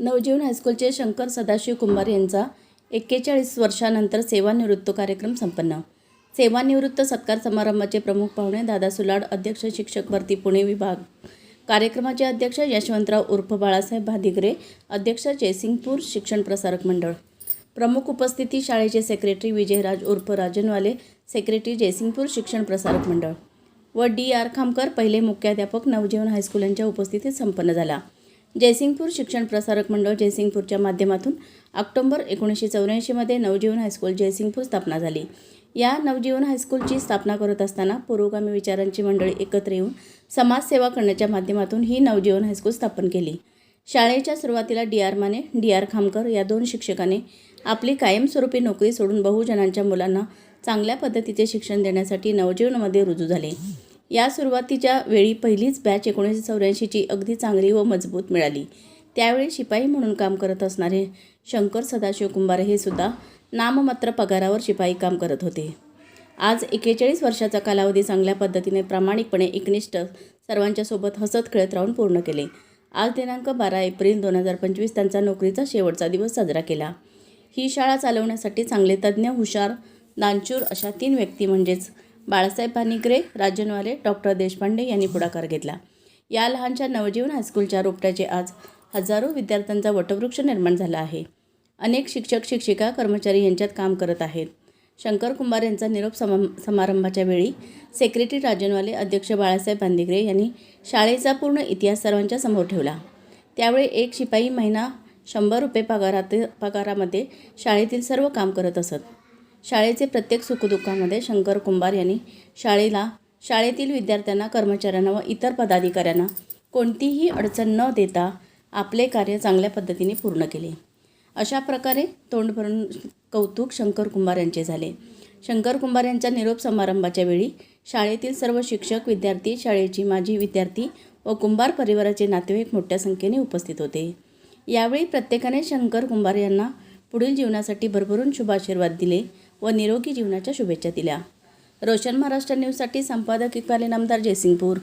नवजीवन हायस्कूलचे शंकर सदाशिव कुंभार यांचा एक्केचाळीस वर्षानंतर सेवानिवृत्त कार्यक्रम संपन्न. सेवानिवृत्त सत्कार समारंभाचे प्रमुख पाहुणे दादा सुलाड अध्यक्ष शिक्षक भरती पुणे विभाग. कार्यक्रमाचे अध्यक्ष यशवंतराव उर्फ बाळासाहेब भादिगरे अध्यक्ष जयसिंगपूर शिक्षण प्रसारक मंडळ. प्रमुख उपस्थिती शाळेचे सेक्रेटरी विजयराज उर्फ राजनवाले सेक्रेटरी जयसिंगपूर शिक्षण प्रसारक मंडळ. व डी आर खामकर पहिले मुख्याध्यापक नवजीवन हायस्कूल यांच्या उपस्थितीत संपन्न झाला. जयसिंगपूर शिक्षण प्रसारक मंडळ जयसिंगपूरच्या माध्यमातून ऑक्टोंबर एकोणीसशे चौऱ्याऐंशीमध्ये नवजीवन हायस्कूल जयसिंगपूर स्थापना झाली. या नवजीवन हायस्कूलची स्थापना करत असताना पुरोगामी विचारांची मंडळी एकत्र येऊन समाजसेवा करण्याच्या माध्यमातून ही नवजीवन हायस्कूल स्थापन केली. शाळेच्या सुरुवातीला D R Mane D R Khamkar या दोन शिक्षकाने आपली कायमस्वरूपी नोकरी सोडून बहुजनांच्या मुलांना चांगल्या पद्धतीचे शिक्षण देण्यासाठी नवजीवनमध्ये रुजू झाले. या सुरुवातीच्या वेळी पहिलीच बॅच एकोणीसशे चौऱ्याऐंशीची अगदी चांगली व मजबूत मिळाली. त्यावेळी शिपाई म्हणून काम करत असणारे शंकर सदाशिव कुंभार हे सुद्धा नाममात्र पगारावर शिपाई काम करत होते. आज एकेचाळीस वर्षाचा कालावधी चांगल्या पद्धतीने प्रामाणिकपणे एकनिष्ठ सर्वांच्या सोबत हसत खेळत राहून पूर्ण केले. आज दिनांक बारा एप्रिल दोन हजार पंचवीस त्यांचा नोकरीचा शेवटचा दिवस साजरा केला. ही शाळा चालवण्यासाठी चांगले तज्ज्ञ हुशार दानचूर अशा तीन व्यक्ती म्हणजेच बाळासाहेब भानिकरे राजनवाले डॉक्टर देशपांडे यांनी पुढाकार घेतला. या लहानशा नवजीवन हायस्कूलच्या रोपट्याचे आज हजारो विद्यार्थ्यांचा वटवृक्ष निर्माण झाला आहे. अनेक शिक्षक शिक्षिका कर्मचारी यांच्यात काम करत आहेत. शंकर कुंभार यांचा निरोप समा समारंभाच्या वेळी सेक्रेटरी राजनवाले अध्यक्ष बाळासाहेब बांदिगरे यांनी शाळेचा पूर्ण इतिहास सर्वांच्या समोर ठेवला. त्यावेळी एक शिपाई महिना शंभर रुपये पगारात पगारामध्ये शाळेतील सर्व काम करत असत. शाळेचे प्रत्येक सुखदुःखामध्ये शंकर कुंभार यांनी शाळेला शाळेतील विद्यार्थ्यांना कर्मचाऱ्यांना व इतर पदाधिकाऱ्यांना कोणतीही अडचण न देता आपले कार्य चांगल्या पद्धतीने पूर्ण केले. अशा प्रकारे तोंड भरून कौतुक शंकर कुंभार यांचे झाले. शंकर कुंभार यांच्या निरोप समारंभाच्या वेळी शाळेतील सर्व शिक्षक विद्यार्थी शाळेची माजी विद्यार्थी व कुंभार परिवाराचे नातेवाईक मोठ्या संख्येने उपस्थित होते. यावेळी प्रत्येकाने शंकर कुंभार यांना पुढील जीवनासाठी भरभरून शुभाशीर्वाद दिले. व निरोगी जीवनाच्या शुभेच्छा दिल्या. रोशन महाराष्ट्र न्यूजसाठी संपादक इक्बाली आमदार जयसिंगपूर.